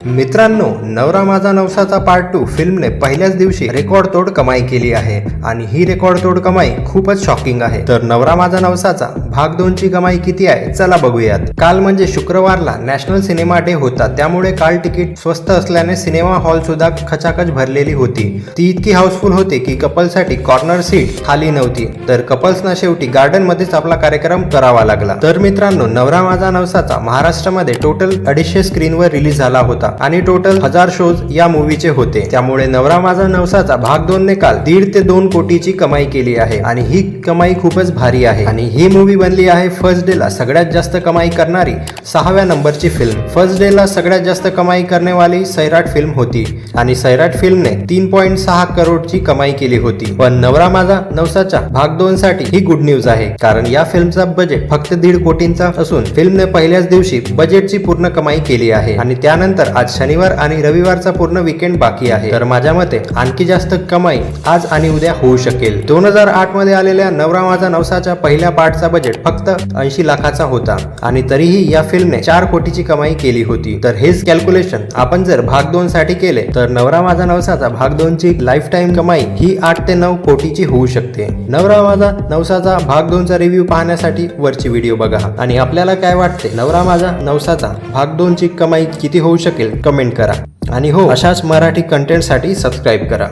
मित्रांनो नवरा माझा नवसाचा पार्ट टू फिल्मने पहिल्याच दिवशी रेकॉर्ड तोड कमाई केली आहे आणि ही रेकॉर्ड तोड कमाई खूपच शॉकिंग आहे. तर नवरा माझा नवसाचा भाग दोन ची कमाई किती आहे चला बघूयात. काल म्हणजे शुक्रवारला नॅशनल सिनेमा डे होता त्यामुळे काल तिकीट स्वस्त असल्याने सिनेमा हॉल सुद्धा खचाखच भरलेली होती. ती इतकी हाऊसफुल होती की कपलसाठी कॉर्नर सीट खाली नव्हती. तर कपल्सना शेवटी गार्डन मध्येच आपला कार्यक्रम करावा लागला. तर मित्रांनो नवरा माझा नवसाचा महाराष्ट्रामध्ये टोटल अडीचशे स्क्रीनवर रिलीज झाला होता. आणि टोटल हजार शोज या मूवीचे होते. त्यामुळे नवरा माझा नवसाचा भाग दोन ने काल दीड ते दोन कोटीची कमाई केली आहे. आणि ही कमाई खूपच भारी आहे. आणि ही मूवी बनली आहे फर्स्ट डे ला सगळ्यात जास्त कमाई करणारी सहाव्या नंबरची फिल्म फर्स्ट डे ला सगळ्यात जास्त कमाई करण्यावाली सैराट फिल्म होती. आणि सैराट फिल्मने तीन पॉईंट सहा करोडची कमाई केली होती. पण नवरा माझा नवसाच्या भाग दोन साठी ही गुड न्यूज आहे. कारण या फिल्मचा बजेट फक्त दीड कोटींचा असून फिल्मने पहिल्याच दिवशी बजेटची पूर्ण कमाई केली आहे. आणि त्यानंतर आज शनिवार आणि रविवारचा पूर्ण विकेंड बाकी आहे. तर माझ्या मते आणखी जास्त कमाई आज आणि उद्या होऊ शकेल. दोन हजार आठमध्ये आलेल्या नवरा माझा नवसाच्या पहिल्या पार्टचा बजेट फक्त ऐंशी लाखाचा होता आणि तरीही या फिल्मने चार कोटीची कमाई केली होती. तर हेच कॅल्क्युलेशन आपण जर भाग दोन साठी केले तर नवरा माझा नवसाचा भाग दोन ची लाईफ टाईम कमाई ही आठ ते नऊ कोटीची होऊ शकते. नवरा माझा नवसाचा भाग दोनचा रिव्ह्यू पाहण्यासाठी वरची व्हिडिओ बघा. आणि आपल्याला काय वाटते? नवरा माझा नवसाचा भाग दोन ची कमाई किती होऊ शकेल? कमेंट करा. आणि हो अशाच मराठी कंटेंटसाठी सबस्क्राईब करा.